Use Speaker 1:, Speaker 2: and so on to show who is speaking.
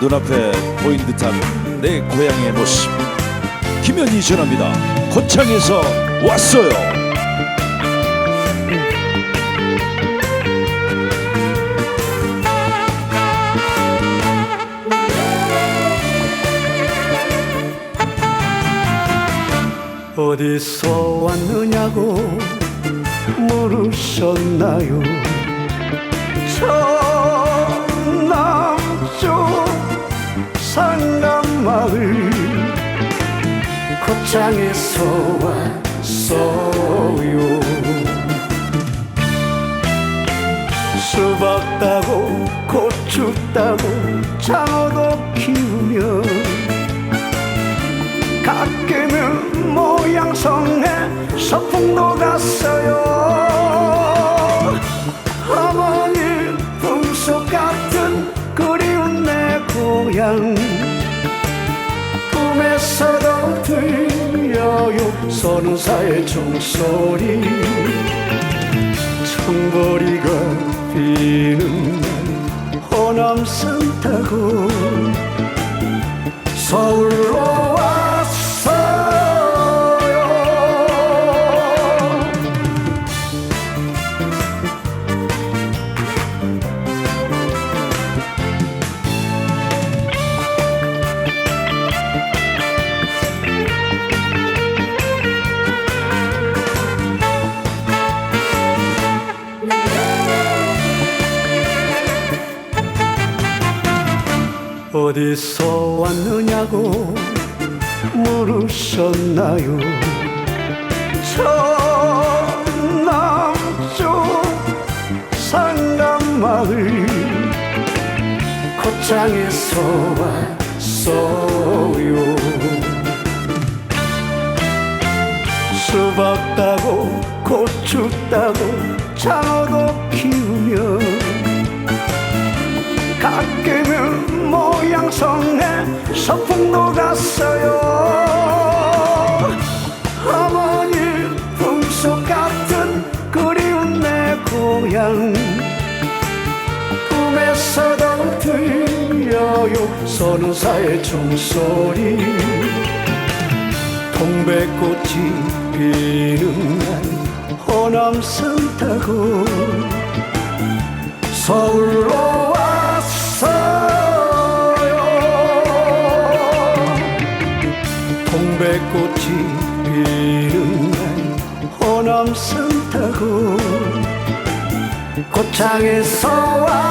Speaker 1: 눈앞에 보인 듯한 내 고향의 모습. 김현이 전합니다. 고창에서 왔어요.
Speaker 2: 어디서 왔느냐고 물으셨나요? 전 고창에서 왔어요 수박 따고 고추 따고 장어도 키우며 가끔은 모양성에 서풍도 갔어요. 어머니 풍속 같은 그리운 내 고향. 꿈에서도 들려요 선사의 종소리. 청보리가 피는 날 호남선 타고 서울 어디서 왔느냐고 물으셨나요? 전남쪽 상남마을 고창에서 왔어요. 수박 따고 고추 따고 장어도 키우며 가끔은 모양성에 서풍도 갔어요. 어머니 풍속 같은 그리운 내 고향. 꿈에서도 들려요. 선사의 종소리. 동백꽃이 피는 날 호남선 타고 서울로 왔어요. 동백꽃이 피는 날 호남선 타고 고창에서 왔어요